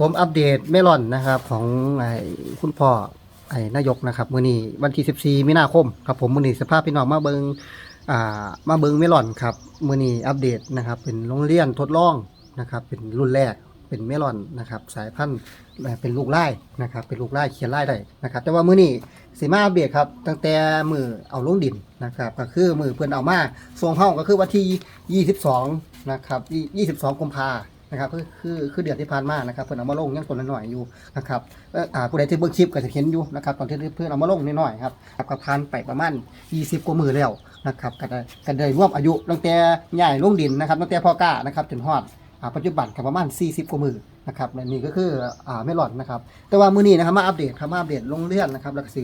ผมอัปเดตเมลอนนะครับของไอ้คุณพ่อไอ้นายกนะครับมื้อนี้วันที่14มีนาคมครับผมมื้อนี้สภาพพี่น้องมาเบิงอ่ามาเบิงเมลอนครับมื้อนี้อัปเดตนะครับเป็นโรงเรียนทดลองนะครับเป็นรุ่นแรกเป็นเมลอนนะครับสายพันธุ์เป็นลูกไล่นะครับเป็นลูกไล่เขียนไล่ได้นะครับแต่ว่ามื้อนี้สิมาอัปเดตครับตั้งแต่มือเอาลงดินนะครับก็คือมือเพิ่อนเอามาส่งห้องก็คือวันที่22นะครับ22กุมภาน นะครับคือคือคือเดือนที่ผ่านมานะครับเพื่อนเอามาลงยังตัวน้อยอยู่นะครับเอ่ออ่าผู้ใดที่เบิ่งคลิปก็จะเห็นอยู่นะครับตอนที่เพื่อนเอามาลงน้อยครับครับก็ผ่านไปประมาณ 20 กว่ามือแล้วนะครับก็ได้ก็ได้รวมอายุตั้งแต่ใหญ่ลงดินนะครับตั้งแต่พ่อก้านะครับจนฮอดอ่าปัจจุบันก็ประมาณ 40 กว่ามือนะครับนี่ก็คืออ่าไม่หลอดนะครับ แต่ว่ามื้อนี้นะครับมาอัปเดตครับมาอัปเดตลงเรื่องนะครับแล้วก็สิ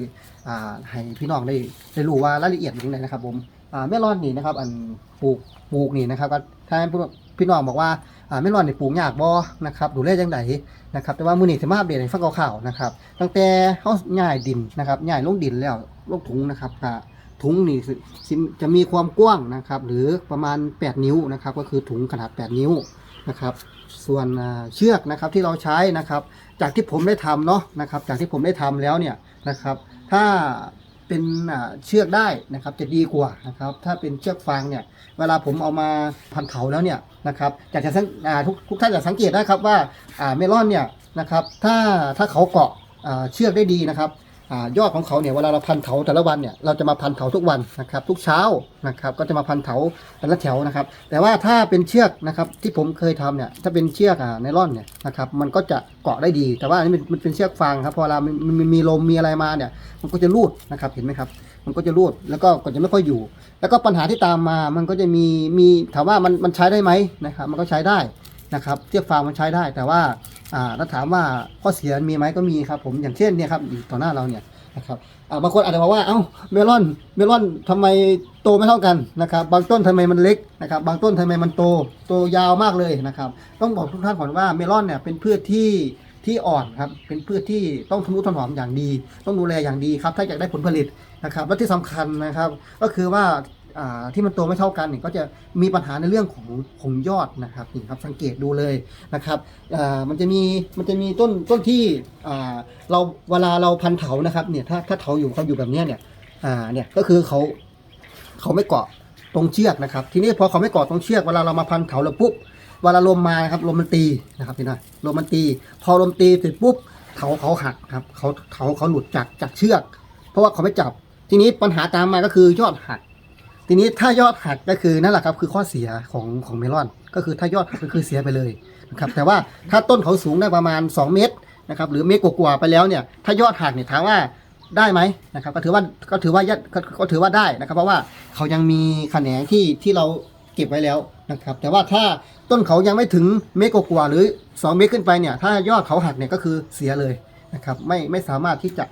อ่าให้พี่น้องได้ได้รู้ว่ารายละเอียดเป็นยังไงนะครับผมอ่าเมลอนนี่นะครับอันปลูกปลูกนี่นะครับก็ถ้า พี่น้องบอกว่าอ่าไม่รอนในปลูกยากบ่นะครับดูแลจังไดนะครับแต่ว่ามื้อนี้สิมาอัปเดตให้ฟังข่าวๆนะครับตั้งแต่เฮาย้ายดินนะครับย้ายลงดินแล้วลงถุงนะครับอ่าถุงนี่สิจะมีความกว้างนะครับหรือประมาณ 8 นิ้วนะครับก็คือถุงขนาด 8 นิ้วนะครับส่วนเชือกนะครับที่เราใช้นะครับ จากที่ผมได้ทำเนาะนะครับจากที่ผมได้ทำแล้วเนี่ยนะครับ ถ้า เป็นเชือกได้นะครับจะดีกว่านะครับถ้าเป็นเชือกฟางเนี่ยเวลาผมเอามาพันเขาแล้วเนี่ยนะครับอยากจะสังทุกทุกท่านจะสังเกตนะครับว่าเมลอนเนี่ยนะครับถ้าถ้าเขาเกาะเชือกได้ดีนะครับ ยอดของเขาเนี่ยเวลาเราพันเขาแต่ละวันเนี่ยเราจะมาพันเขาทุกวันนะครับทุกเช้านะครับก็จะมาพันเขาแต่ละแถวนะครับ แต่ว่าถ้าเป็นเชือกนะครับที่ผมเคยทำเนี่ยถ้าเป็นเชือกอ่าไนล่อนเนี่ยนะครับมันก็จะเกาะได้ดี แต่ว่าอันนี้มันเป็นเชือกฟางครับพอเวลามันมีลมมีอะไรมาเนี่ยมันก็จะรูดนะครับเห็นไหมครับมันก็จะรูดแล้วก็ก็จะไม่ค่อยอยู่ แล้วก็ปัญหาที่ตามมามันก็จะมีมีถามว่ามันมันใช้ได้ไหมนะครับมันก็ใช้ได้ นะครับเทียบฟางมันใช้ได้ แต่ว่าถ้าถามว่าข้อเสียมีไหมก็มีครับผมอย่างเช่นเนี่ยครับอยู่ต่อหน้าเราเนี่ยนะครับบางคนอาจจะบอกว่าเอ้าเมลอนเมลอนทำไมโตไม่เท่ากันนะครับบางต้นทำไมมันเล็กนะครับบางต้นทำไมมันโตโตยาวมากเลยนะครับต้องบอกทุกท่านก่อนว่าเมลอนเนี่ยเป็นพืชที่ที่อ่อนครับเป็นพืชที่ต้องทนุถนอมอย่างดี ต้องดูแลอย่างดีครับถ้าอยากได้ผลผลิตนะครับและที่สำคัญนะครับก็คือว่า ที่มันโตไม่เท่ากันเนี่ยก็จะมีปัญหาในเรื่องของของยอดนะครับนี่ครับสังเกตดูเลยนะครับมันจะมีมันจะมีต้นต้นที่เราเวลาเราพันเถานะครับเนี่ยถ้าถ้าเถาอยู่เขาอยู่แบบนี้เนี่ยเนี่ยก็คือเขาเขาไม่เกาะตรงเชือกนะครับ ทีนี้พอเขาไม่เกาะตรงเชือกเวลาเรามาพันเถาแล้วปุ๊บเวลาลมมาครับลมมันตีนะครับพี่น้อยลมมันตี พอลมตีเสร็จปุ๊บเถาเขาหักครับเขาเถาเขาหลุดจากจากเชือก เพราะว่าเขาไม่จับ ทีนี้ปัญหาตามมาก็คือยอดหัก ทีนี้ถ้ายอดหักก็คือนั่นแหละครับคือข้อเสียของของเมลอน ก็คือถ้ายอดหักก็คือเสียไปเลยนะครับแต่ว่าถ้าต้นเขาสูงได้ประมาณ 2 เมตรนะครับหรือเมตรกว่าๆไปแล้วเนี่ยถ้ายอดหักเนี่ยถามว่าได้ไหมนะครับก็ถือว่าก็ถือว่ายัดก็ถือว่าได้นะครับ เพราะว่าเขายังมีแขนงที่ที่เราเก็บไว้แล้วนะครับ แต่ว่าถ้าต้นเขายังไม่ถึงเมตรกว่าหรือ 2 เมตรขึ้นไปเนี่ยถ้ายอดเขาหักเนี่ยก็คือเสียเลยนะครับไม่ไม่สามารถที่จะ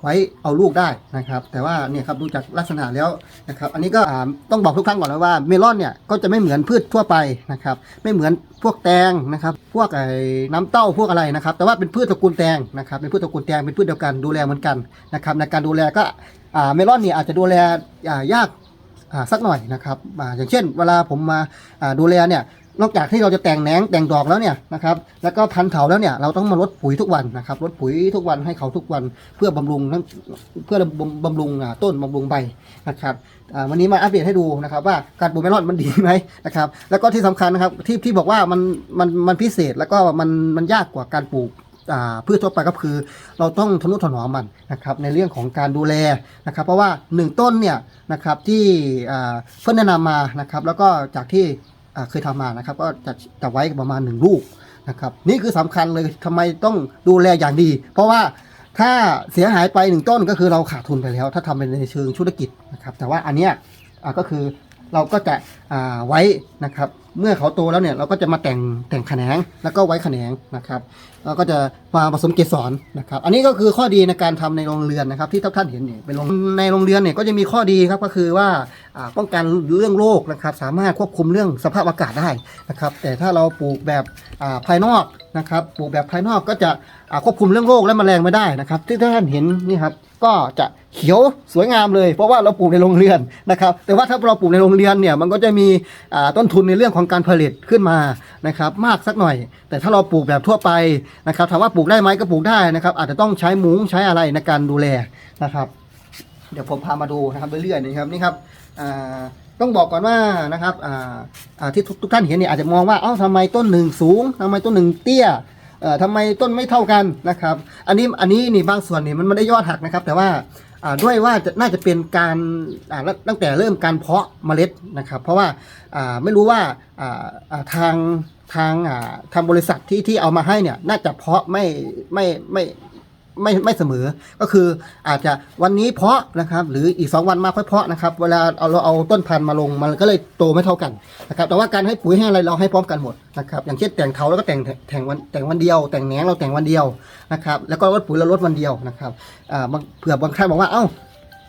ไว้เอาลูกได้นะครับ แต่ว่าเนี่ยครับดูจากลักษณะแล้วนะครับ อันนี้ก็ต้องบอกทุกครั้งก่อนนะว่าเมลอนเนี่ยก็จะไม่เหมือนพืชทั่วไปนะครับ ไม่เหมือนพวกแตงนะครับ พวกไอ้น้ำเต้าพวกอะไรนะครับ แต่ว่าเป็นพืชตระกูลแตงนะครับ เป็นพืชตระกูลแตงเป็นพืชเดียวกันดูแลเหมือนกันนะครับ ในการดูแลก็เมลอนเนี่ยอาจจะดูแลยากสักหน่อยนะครับอย่างเช่น เวลาผมมาดูแลเนี่ย นอกจากที่เราจะแต่งแหนงแต่งดอกแล้วเนี่ยนะครับแล้วก็พันเถาแล้วเนี่ยเราต้องมาลดปุ๋ยทุกวันนะครับลดปุ๋ยทุกวันให้เขาทุกวันเพื่อบำรุงเพื่อบำบำรุงต้นบำรุงใบนะครับวันนี้มาอัปเดตให้ดูนะครับว่าการปลูกเมลอนมันดีไหมนะครับแล้วก็ที่สำคัญนะครับที่ที่บอกว่ามันมันมันพิเศษแล้วก็มันมันยากกว่าการปลูกพืชทั่วไปก็คือ เราต้องทนุถนอมมันนะครับในเรื่องของการดูแลนะครับ เพราะว่า 1 ต้นเนี่ยนะครับที่เพื่อนแนะนำมานะครับแล้วก็จากที่ เคยทำมานะครับ ก็จะจะไว้ประมาณ1ลูกนะครับ นี่คือสำคัญเลยทำไมต้องดูแลอย่างดี เพราะว่าถ้าเสียหายไปหนึ่งต้นก็คือเราขาดทุนไปแล้ว ถ้าทำเป็นในเชิงธุรกิจนะครับ แต่ว่าอันเนี้ยก็คือเราก็จะไว้นะครับ เมื่อเขาโตแล้วเนี่ยเราก็จะมาแต่งแต่งแขนงแล้วก็ไว้แขนงนะครับเราก็จะมาผสมเกสรนะครับ อันนี้ก็คือข้อดีในการทำในโรงเรือนนะครับ ที่ท่านเห็นเนี่ยเป็นโรงในโรงเรือนเนี่ยก็จะมีข้อดีครับก็คือว่าป้องกันเรื่องโรคนะครับ สามารถควบคุมเรื่องสภาพอากาศได้นะครับ แต่ถ้าเราปลูกแบบภายนอก นะครับปลูกแบบภายนอกก็จะควบคุมเรื่องโรคและแมลงไม่ได้นะครับ ที่ท่านเห็นนี่ครับก็จะเขียวสวยงามเลย เพราะว่าเราปลูกในโรงเรือนนะครับ แต่ว่าถ้าเราปลูกในโรงเรือนเนี่ยมันก็จะมีต้นทุนในเรื่องของการผลิตขึ้นมานะครับ มากสักหน่อย แต่ถ้าเราปลูกแบบทั่วไปนะครับถามว่าปลูกได้ไหมก็ปลูกได้นะครับ อาจจะต้องใช้มุ้งใช้อะไรในการดูแลนะครับ เดี๋ยวผมพามาดูนะครับเรื่อยๆนะครับนี่ครับอ่า ต้องบอกก่อนว่านะครับอ่าอ่าที่ทุกท่านเห็นเนี่ยอาจจะมองว่าเอ้าทำไมต้นหนึ่งสูงทำไมต้นหนึ่งเตี้ยเอ่อทำไมต้นไม่เท่ากันนะครับ อันนี้อันนี้นี่บางส่วนนี่มันไม่ได้ยอดหักนะครับ แต่ว่าอ่าด้วยว่าจะน่าจะเป็นการอ่าตั้งแต่เริ่มการเพาะเมล็ดนะครับ เพราะว่าอ่าไม่รู้ว่าอ่าอ่าทางทางอ่าทางบริษัทที่ที่เอามาให้เนี่ยน่าจะเพาะไม่ไม่ไม่ ไม่ไม่เสมอ ก็คืออาจจะวันนี้เพาะนะครับ หรืออีก 2 วันมาค่อยเพาะนะครับ เวลาเอาเราเอาต้นพันธุ์มาลงมันก็เลยโตไม่เท่ากันนะครับ แต่ว่าการให้ปุ๋ยให้อะไรเราให้พร้อมกันหมดนะครับ อย่างเช่นแต่งเถาแล้วก็แต่งแต่งวันแต่งวันเดียว แต่งแหนงเราแต่งวันเดียวนะครับ แล้วก็ลดปุ๋ยเราลดวันเดียวนะครับอ่าเผื่อบางท่านบอกว่าเอ้า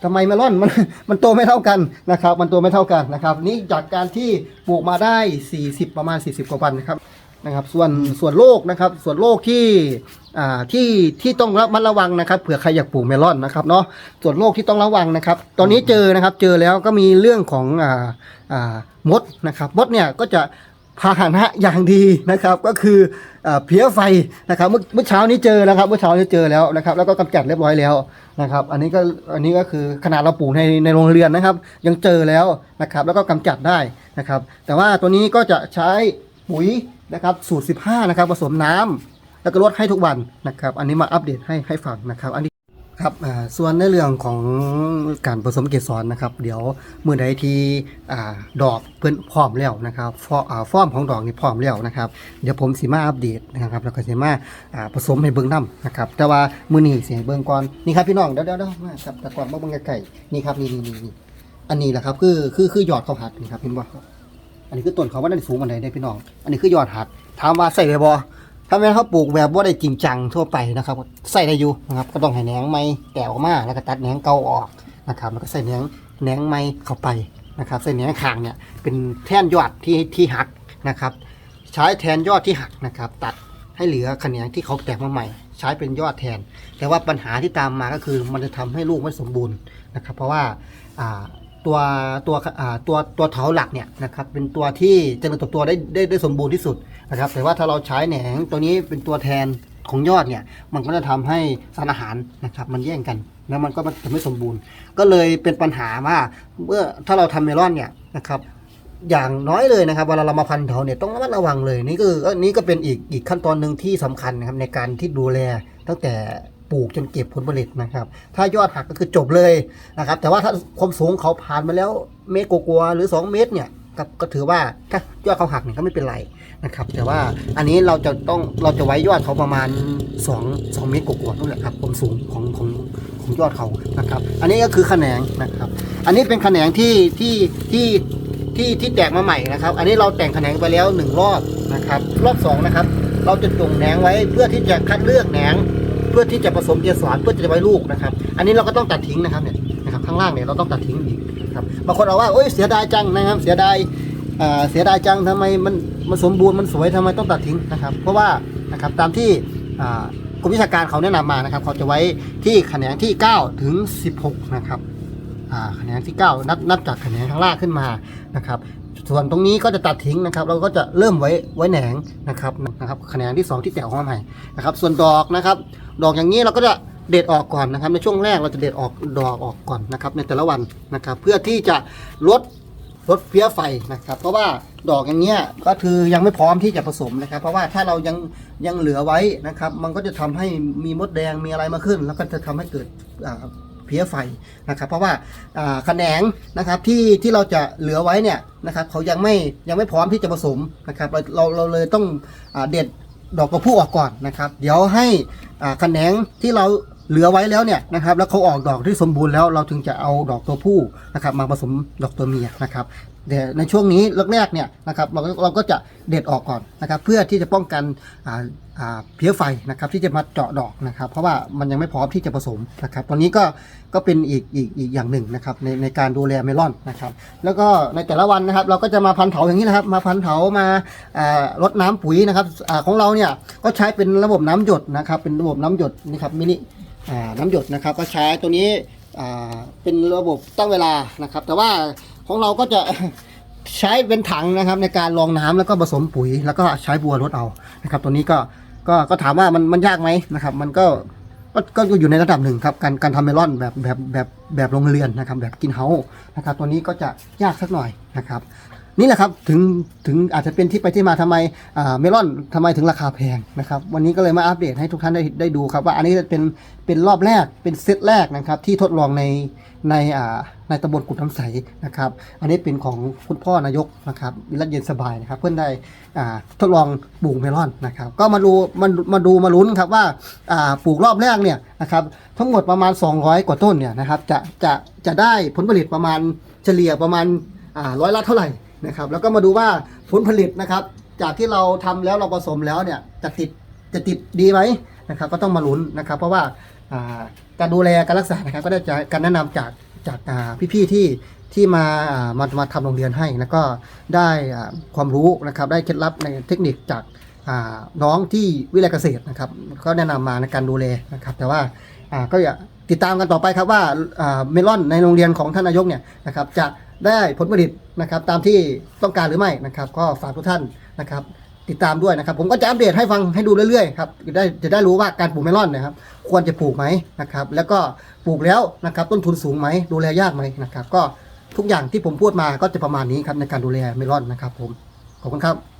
ทำไมเมลอนมันมันโตไม่เท่ากันนะครับ มันโตไม่เท่ากันนะครับ นี่จากการที่ปลูกมาได้ 40 ประมาณ 40 กว่าวันนะครับ นะครับ ส่วนส่วนโรคนะครับ ส่วนโรคที่อ่าที่ที่ต้องระมัดระวังนะครับเผื่อใครอยากปลูกเมลอนนะครับเนาะส่วนโรคที่ต้องระวังนะครับ ตอนนี้เจอนะครับ เจอแล้วก็มีเรื่องของอ่าอ่ามดนะครับมดเนี่ยก็จะพาหนะอย่างดีนะครับก็คือเพี้ยไฟนะครับเมื่อเช้านี้เจอแล้วครับเมื่อเช้านี้เจอแล้วนะครับแล้วก็กำจัดเรียบร้อยแล้วนะครับ อันนี้ก็อันนี้ก็คือขนาดเราปลูกในในโรงเรือนนะครับ ยังเจอแล้วนะครับแล้วก็กำจัดได้นะครับ แต่ว่าตัวนี้ก็จะใช้ปุ๋ย นะครับสูตร 15 นะครับผสมน้ำแล้วก็ลดให้ทุกวันนะครับ อันนี้มาอัปเดตให้ให้ฟังนะครับ อันนี้ครับอ่าส่วนในเรื่องของการผสมเกสรนะครับ เดี๋ยวเมื่อใดที่ดอกเพิ่นพร้อมแล้วนะครับฟออ่าฟอร์มของดอกนี่พร้อมแล้วนะครับ เดี๋ยวผมสิมาอัปเดตนะครับ แล้วก็สิมาผสมให้เบิ่งน้ำนะครับ แต่ว่ามือนี้สิให้เบิ่งก่อนนี่ครับพี่น้องเดี๋ยวเดี๋ยวมาครับแต่ก่อนมาเบิ่งใกล้ๆนี่ครับนี่นี่นี่อันนี้แหละครับคือคือคือหยอดเขาหักนี่ครับเห็นบ่ อันนี้คือต้นเขาว่าได้สูงมันไดได้พี่น้อง อันนี้คือยอดหักถามว่าใส่ได้บ่ถ้าแม่นเขาปลูกแบบว่าได้จริงจังทั่วไปนะครับใส่ได้อยู่นะครับ ก็ต้องให้แหนงไม้แตกออกมาแล้วก็ตัดแหนงเก่าออกนะครับ แล้วก็ใส่แหนงแหนงไม้เข้าไปนะครับใส่แหนงคางเนี่ยเป็นแท่นยอดที่ที่หักนะครับ ใช้แทนยอดที่หักนะครับ ตัดให้เหลือแขนงที่เขาแตกมาใหม่ ใช้เป็นยอดแทน แต่ว่าปัญหาที่ตามมาก็คือมันจะทำให้ลูกไม่สมบูรณ์นะครับ เพราะว่าอ่า ตัวตัวอ่าตัวตัวเถาหลักเนี่ยนะครับเป็นตัวที่เจริญเติบโตได้ได้ได้สมบูรณ์ที่สุดนะครับ แต่ว่าถ้าเราใช้แหนงตัวนี้เป็นตัวแทนของยอดเนี่ยมันก็จะทำให้สารอาหารนะครับมันแย่งกันแล้วมันก็จะไม่สมบูรณ์ ก็เลยเป็นปัญหาว่าเมื่อถ้าเราทำเมลอนเนี่ยนะครับอย่างน้อยเลยนะครับเวลาเรามาพันธุ์เถาเนี่ยต้องระมัดระวังเลยนี่คือเออนี่ก็เป็นอีกอีกขั้นตอนหนึ่งที่สำคัญนะครับในการที่ดูแลตั้งแต่ ปลูกจนเก็บผลผลิตนะครับ ถ้ายอดหักก็คือจบเลยนะครับ แต่ว่าถ้าความสูงเขาผ่านมาแล้วเมตรกว่าหรือ 2 เมตรเนี่ยก็ก็ถือว่าถ้ายอดเขาหักเนี่ยก็ไม่เป็นไรนะครับ แต่ว่าอันนี้เราจะต้องเราจะไว้ยอดเขาประมาณ 2 2 เมตรกว่านั่นแหละครับความสูงของของของยอดเขานะครับ อันนี้ก็คือแขนงนะครับ อันนี้เป็นแขนงที่ที่ที่ที่ที่แตกมาใหม่นะครับ อันนี้เราแต่งแขนงไปแล้วหนึ่งรอบนะครับ รอบสองนะครับ เราจะจงแหนงไว้เพื่อที่จะคัดเลือกแหนง พื่อที่จะผสมเกสรเพื่อจะไว้ลูกนะครับ อันนี้เราก็ต้องตัดทิ้งนะครับเนี่ยนะครับข้างล่างเนี่ยเราต้องตัดทิ้งอีกนะครับบางคนเอาว่าโอ้ยเสียดายจังนะครับ เสียดายเสียดายจังทำไมมันมันสมบูรณ์มันสวยทำไมต้องตัดทิ้งนะครับ เพราะว่านะครับตามที่กรมวิชาการเขาแนะนำมานะครับ เขาจะไว้ที่แขนงที่ 9 ถึง 16 นะครับแขนงที่ 9 นับนับจากแขนงข้างล่างขึ้นมานะครับส่วนตรงนี้ก็จะตัดทิ้งนะครับ เราก็จะเริ่มไว้ไว้แหนงนะครับนะครับแขนงที่ 2 ที่แตกออกมาใหม่นะครับ ส่วนดอกนะครับ ดอกอย่างนี้เราก็จะเด็ดออกก่อนนะครับ ในช่วงแรกเราจะเด็ดออกดอกออกก่อนนะครับ ในแต่ละวันนะครับ เพื่อที่จะลดลดเพี้ยไฟนะครับ เพราะว่าดอกอย่างเงี้ยก็คือยังไม่พร้อมที่จะผสมนะครับ เพราะว่าถ้าเรายังยังเหลือไว้นะครับ มันก็จะทำให้มีมดแดงมีอะไรมาขึ้น แล้วก็จะทำให้เกิดเพี้ยไฟนะครับ เพราะว่าแขนงนะครับที่ที่เราจะเหลือไว้เนี่ยนะครับเขายังไม่ยังไม่พร้อมที่จะผสมนะครับ เราเราเราเลยต้องอเด็ด ดอกตัวผู้ออกก่อนนะครับ เดี๋ยวให้อ่าแขนงที่เรา เหลือไว้แล้วเนี่ยนะครับแล้วเขาออกดอกที่สมบูรณ์แล้วเราถึงจะเอาดอกตัวผู้นะครับมาผสมดอกตัวเมียนะครับแต่ในช่วงนี้แรกๆเนี่ยนะครับเราก็เราก็จะเด็ดออกก่อนนะครับเพื่อที่จะป้องกันเพี้ยไฟนะครับที่จะมาเจาะดอกนะครับ เพราะว่ามันยังไม่พร้อมที่จะผสมนะครับตอนนี้ก็ก็เป็นอีกอีกอีกอย่างหนึ่งนะครับในในการดูแลเมลอนนะครับแล้วก็ในแต่ละวันนะครับเราก็จะมาพันเถาอย่างนี้นะครับ มาพันเถามาอ่ารดน้ำปุ๋ยนะครับของเราเนี่ยก็ใช้เป็นระบบน้ำหยดนะครับเป็นระบบน้ำหยดนี่ครับมินิ น้ำหยดนะครับ ก็ใช้ตัวนี้เป็นระบบตั้งเวลานะครับ แต่ว่าของเราก็จะใช้เป็นถังนะครับ ในการรองน้ำแล้วก็ผสมปุ๋ย แล้วก็ใช้บัวรดเอานะครับ ตัวนี้ก็ก็ก็ถามว่ามันมันยากไหมนะครับ มันก็ก็ก็อยู่ในระดับหนึ่งครับการการทำเมลอนแบบแบบแบบแบบโรงเรือนนะครับ แบบกินเฮาส์นะครับ ตัวนี้ก็จะยากสักหน่อยนะครับ นี่แหละครับถึงถึงอาจจะเป็นที่ไปที่มาทำไมเมลอนทำไมถึงราคาแพงนะครับ วันนี้ก็เลยมาอัปเดตให้ทุกท่านได้ได้ดูครับ ว่าอันนี้เป็นเป็นรอบแรกเป็นเซตแรกนะครับ ที่ทดลองในในในตำบลกุดน้ำใสนะครับ อันนี้เป็นของคุณพ่อนายกนะครับวิรัตเย็นสบายนะครับ เพื่อนได้ทดลองปลูกเมลอนนะครับ ก็มาดูมามาดูมาลุ้นครับว่าปลูกรอบแรกเนี่ยนะครับทั้งหมดประมาณ 200 กว่าต้นเนี่ยนะครับจะจะจะได้ผลผลิตประมาณเฉลี่ยประมาณร้อยละเท่าไหร่ นะครับแล้วก็มาดูว่าผลผลิตนะครับ จากที่เราทำแล้วเราผสมแล้วเนี่ยจะติดจะติดดีไหมนะครับ ก็ต้องมาลุ้นนะครับ เพราะว่าการดูแลการรักษานะครับ ก็ได้จากการแนะนำจากจากพี่ๆที่ที่มามามาทำโรงเรียนให้แล้วก็ได้ความรู้นะครับ ได้เคล็ดลับในเทคนิคจากน้องที่วิเลยเกษตรนะครับก็แนะนำมาในการดูแลนะครับ แต่ว่าก็อย่าติดตามกันต่อไปครับว่าเมลอนในโรงเรียนของท่านนายกเนี่ยนะครับจะ ได้ผลผลิตนะครับตามที่ต้องการหรือไม่นะครับ ก็ฝากทุกท่านนะครับ ติดตามด้วยนะครับ ผมก็จะอัปเดตให้ฟังให้ดูเรื่อยๆครับจะได้จะได้รู้ว่าการปลูกเมลอนนะครับ ควรจะปลูกไหมนะครับ แล้วก็ปลูกแล้วนะครับต้นทุนสูงไหมดูแลยากไหมนะครับ ก็ทุกอย่างที่ผมพูดมาก็จะประมาณนี้ครับในการดูแลเมลอนนะครับ ผมขอบคุณครับ